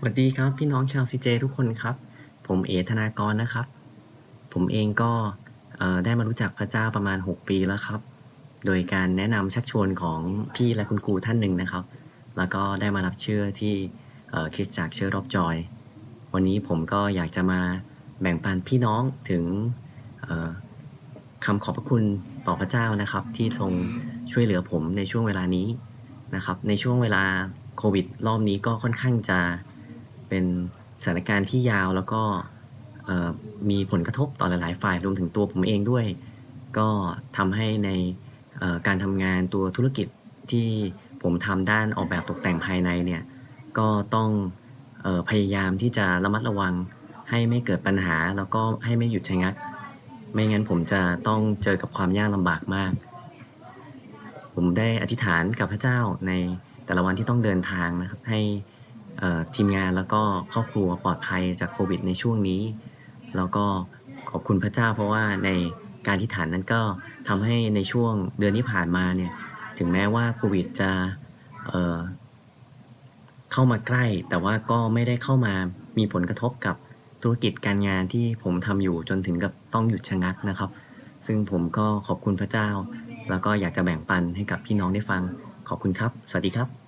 สวัสดีครับพี่น้องชาวซีเจทุกคนครับ ผมเอธนากรนะครับ ผมเองก็ได้มารู้จักพระเจ้าประมาณ 6 ปีแล้วครับ โดยการแนะนำชักชวนของพี่และคุณครูท่านหนึ่งนะครับ แล้วก็ได้มารับเชื่อที่คริสตจักรเชื่อรอบจอย วันนี้ผมก็อยากจะมาแบ่งปันพี่น้องถึงคำขอบพระคุณต่อพระเจ้านะครับ ที่ทรงช่วยเหลือผมในช่วงเวลานี้นะครับ ในช่วงเวลาโควิดรอบนี้ก็ค่อนข้างจะ เป็นสถานการณ์ที่ยาวแล้วก็มีผลกระทบต่อหลาย ๆ ฝ่ายรวมถึงตัวผมเองด้วย ก็ทำให้ในการทำงานตัวธุรกิจที่ผมทำด้านออกแบบตกแต่งภายในเนี่ยก็ต้องออพยายามที่จะระมัดระวังให้ไม่เกิดปัญหาแล้วก็ให้ไม่หยุดชะงัก ไม่งั้นผมจะต้องเจอกับความยากลำบากมาก ผมได้อธิษฐานกับพระเจ้าในแต่ละวันที่ต้องเดินทางนะครับให้ ทีมงานแล้วก็ครอบครัวปลอดภัยจากโควิดในช่วงนี้ แล้วก็ขอบคุณพระเจ้าเพราะว่าในการอธิษฐานนั้นก็ทำให้ในช่วงเดือนที่ผ่านมาเนี่ยถึงแม้ว่าโควิดจะเเข้ามาใกล้ แต่ว่าก็ไม่ได้เข้ามามีผลกระทบกับธุรกิจการงานที่ผมทำอยู่จนถึงกับต้องหยุดชะงักนะครับ ซึ่งผมก็ขอบคุณพระเจ้า แล้วก็อยากจะแบ่งปันให้กับพี่น้องได้ฟัง ขอบคุณครับ สวัสดีครับ